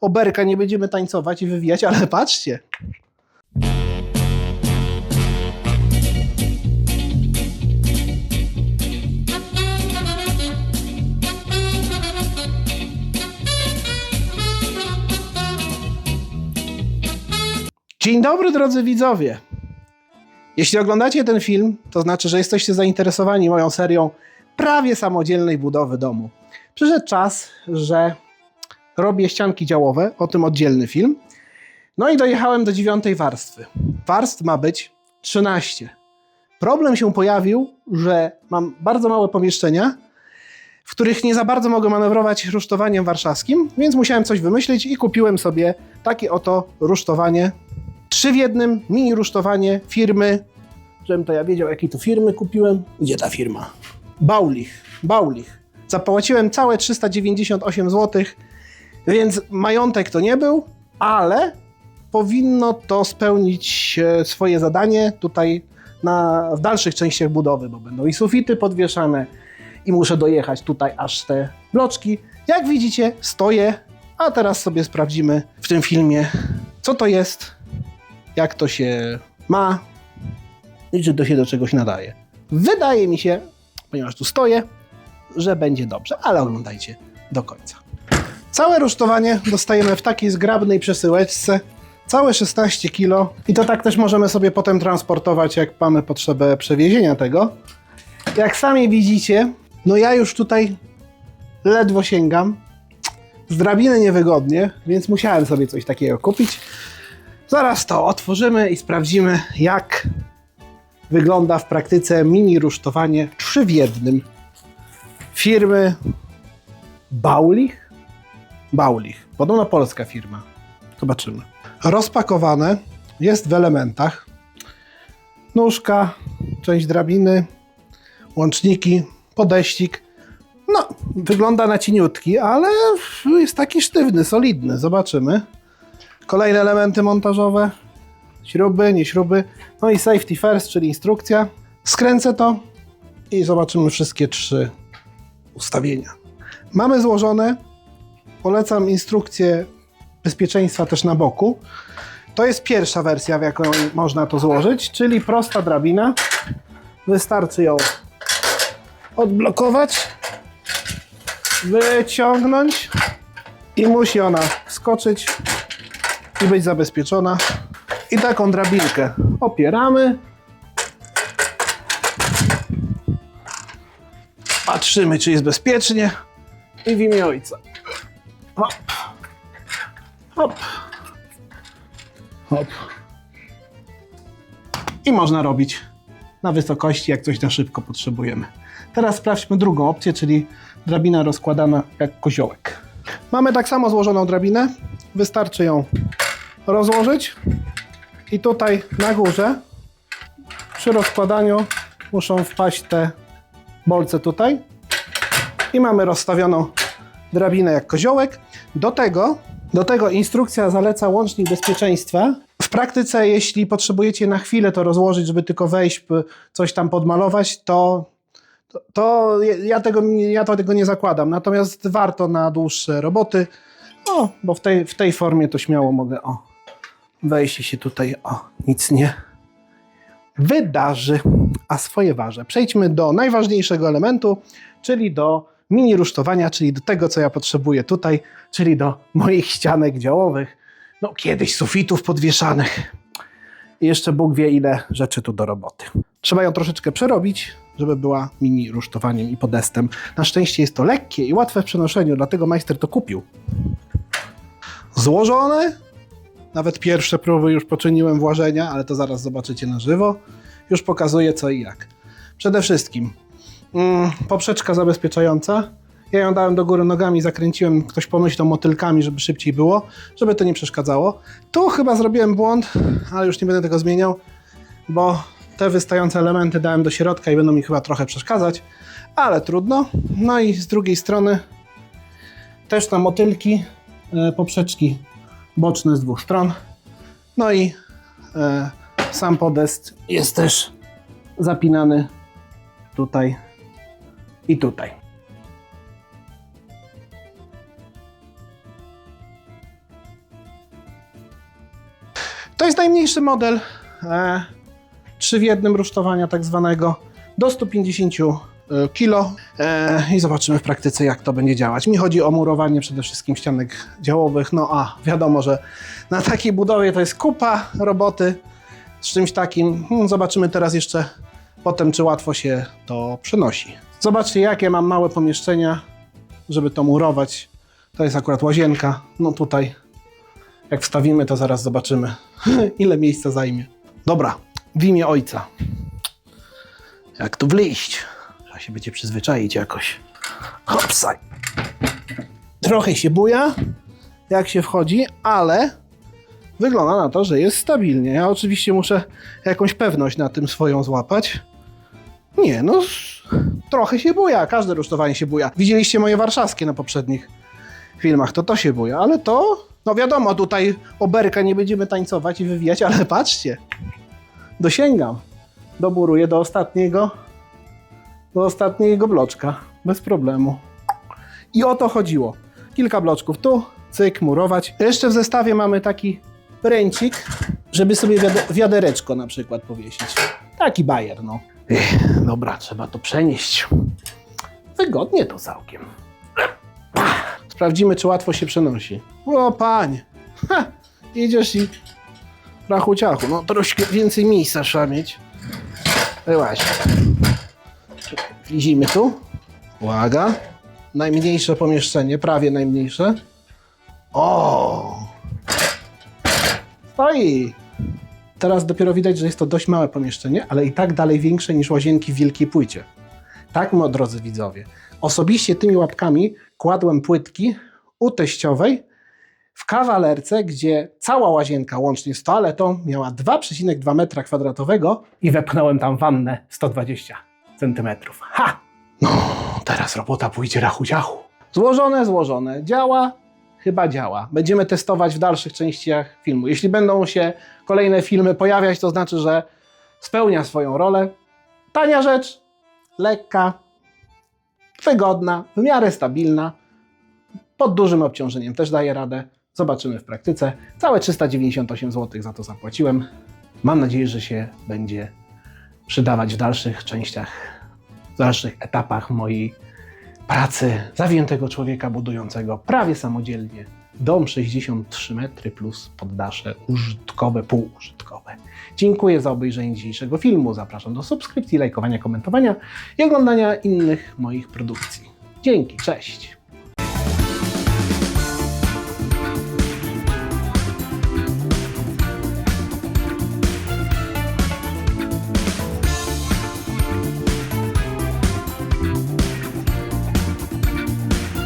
oberka, nie będziemy tańcować i wywijać, ale patrzcie. Dzień dobry, drodzy widzowie. Jeśli oglądacie ten film, to znaczy, że jesteście zainteresowani moją serią prawie samodzielnej budowy domu. Przyszedł czas, że robię ścianki działowe, o tym oddzielny film. No i dojechałem do dziewiątej warstwy. Warstw ma być 13. Problem się pojawił, że mam bardzo małe pomieszczenia, w których nie za bardzo mogę manewrować rusztowaniem warszawskim, więc musiałem coś wymyślić i kupiłem sobie takie oto rusztowanie. Trzy w jednym, mini rusztowanie firmy, żebym to ja wiedział, jakiej to firmy kupiłem. Gdzie ta firma? Baulich. Baulich. Zapłaciłem całe 398 zł, więc majątek to nie był, ale powinno to spełnić e, swoje zadanie tutaj na, w dalszych częściach budowy, bo będą i sufity podwieszane i muszę dojechać tutaj aż te bloczki. Jak widzicie, stoję, a teraz sobie sprawdzimy w tym filmie, co to jest, jak to się ma i czy to się do czegoś nadaje. Wydaje mi się, ponieważ tu stoję, że będzie dobrze, ale oglądajcie do końca. Całe rusztowanie dostajemy w takiej zgrabnej przesyłeczce, całe 16 kg i to tak też możemy sobie potem transportować, jak mamy potrzebę przewiezienia tego. Jak sami widzicie, no ja już tutaj ledwo sięgam. Z drabiny niewygodnie, więc musiałem sobie coś takiego kupić. Zaraz to otworzymy i sprawdzimy, jak wygląda w praktyce mini rusztowanie 3 w jednym firmy Baulich. Baulich. Podobno polska firma. Zobaczymy. Rozpakowane jest w elementach nóżka, część drabiny, łączniki, podeścik. No, wygląda na cieniutki, ale jest taki sztywny, solidny. Zobaczymy. Kolejne elementy montażowe. Śruby, nie śruby. No i safety first, czyli instrukcja. Skręcę to i zobaczymy wszystkie trzy ustawienia. Mamy złożone. Polecam instrukcję bezpieczeństwa też na boku. To jest pierwsza wersja, w jaką można to złożyć, czyli prosta drabina. Wystarczy ją odblokować, wyciągnąć i musi ona skoczyć i być zabezpieczona. I taką drabinkę opieramy. Patrzymy, czy jest bezpiecznie. I w imię ojca. Hop. Hop. Hop. I można robić na wysokości, jak coś na szybko potrzebujemy. Teraz sprawdźmy drugą opcję, czyli drabina rozkładana jak koziołek. Mamy tak samo złożoną drabinę. Wystarczy ją rozłożyć. I tutaj na górze przy rozkładaniu muszą wpaść te bolce tutaj. I mamy rozstawioną drabinę jak koziołek. Do tego, do tego instrukcja zaleca łącznik bezpieczeństwa. W praktyce, jeśli potrzebujecie na chwilę to rozłożyć, żeby tylko wejść, coś tam podmalować, to, to, ja, tego, ja to tego nie zakładam. Natomiast warto na dłuższe roboty, o, bo w tej, w tej formie to śmiało mogę, o, wejść się tutaj, o, nic nie wydarzy, a swoje waży. Przejdźmy do najważniejszego elementu, czyli do mini rusztowania, czyli do tego, co ja potrzebuję tutaj, czyli do moich ścianek działowych, no kiedyś sufitów podwieszanych. I jeszcze Bóg wie, ile rzeczy tu do roboty. Trzeba ją troszeczkę przerobić, żeby była mini rusztowaniem i podestem. Na szczęście jest to lekkie i łatwe w przenoszeniu, dlatego majster to kupił. Złożone. Nawet pierwsze próby już poczyniłem włożenia, ale to zaraz zobaczycie na żywo. Już pokazuję co i jak. Przede wszystkim poprzeczka zabezpieczająca. Ja ją dałem do góry nogami, zakręciłem, ktoś pomyślał motylkami, żeby szybciej było, żeby to nie przeszkadzało. Tu chyba zrobiłem błąd, ale już nie będę tego zmieniał, bo te wystające elementy dałem do środka i będą mi chyba trochę przeszkadzać, ale trudno. No i z drugiej strony też na motylki, e, poprzeczki boczne z dwóch stron. No i e, sam podest jest też zapinany tutaj i tutaj. To jest najmniejszy model. E, 3 w jednym rusztowania tak zwanego do 150 kg e, i zobaczymy w praktyce jak to będzie działać. Mi chodzi o murowanie przede wszystkim ścianek działowych, no a wiadomo, że na takiej budowie to jest kupa roboty z czymś takim. Hmm, Zobaczymy teraz jeszcze potem, czy łatwo się to przenosi. Zobaczcie, jakie mam małe pomieszczenia, żeby to murować. To jest akurat łazienka. No tutaj, jak wstawimy, to zaraz zobaczymy, ile miejsca zajmie. Dobra, w imię ojca. Jak tu wleść? Trzeba się będzie przyzwyczaić jakoś. Hopsaj. Trochę się buja, jak się wchodzi, ale wygląda na to, że jest stabilnie. Ja oczywiście muszę jakąś pewność na tym swoją złapać. Nie, no trochę się buja, każde rusztowanie się buja. Widzieliście moje warszawskie na poprzednich filmach, to to się buja, ale to, no wiadomo, tutaj oberka nie będziemy tańcować i wywijać, ale patrzcie, dosięgam, doburuję do ostatniego, do ostatniego bloczka, bez problemu. I o to chodziło. Kilka bloczków tu, cyk, murować. Jeszcze w zestawie mamy taki pręcik, żeby sobie wiade- wiadereczko na przykład powiesić. Taki bajer, no. Ech, dobra, trzeba to przenieść. Wygodnie to całkiem. Sprawdzimy, czy łatwo się przenosi. O, panie. Ha, idziesz i rachu ciachu. No, troszkę więcej miejsca trzeba mieć. Właśnie. Wlizimy tu. Uwaga. Najmniejsze pomieszczenie, prawie najmniejsze. O! Stoi! Teraz dopiero widać, że jest to dość małe pomieszczenie, ale i tak dalej większe niż łazienki w wielkiej płycie. Tak, moi drodzy widzowie. Osobiście tymi łapkami kładłem płytki u teściowej w kawalerce, gdzie cała łazienka łącznie z toaletą miała 2,2 metra kwadratowego i wepchnąłem tam wannę 120 centymetrów. Ha! No, teraz robota pójdzie rachu ciachu. Złożone, złożone. Działa? Chyba działa. Będziemy testować w dalszych częściach filmu. Jeśli będą się kolejne filmy pojawiać, to znaczy, że spełnia swoją rolę. Tania rzecz, lekka, wygodna, w miarę stabilna, pod dużym obciążeniem też daje radę. Zobaczymy w praktyce. Całe 398 zł za to zapłaciłem. Mam nadzieję, że się będzie przydawać w dalszych częściach, w dalszych etapach mojej pracy zawziętego człowieka budującego prawie samodzielnie dom 63 metry plus poddasze użytkowe, półużytkowe. Dziękuję za obejrzenie dzisiejszego filmu. Zapraszam do subskrypcji, lajkowania, komentowania i oglądania innych moich produkcji. Dzięki, cześć!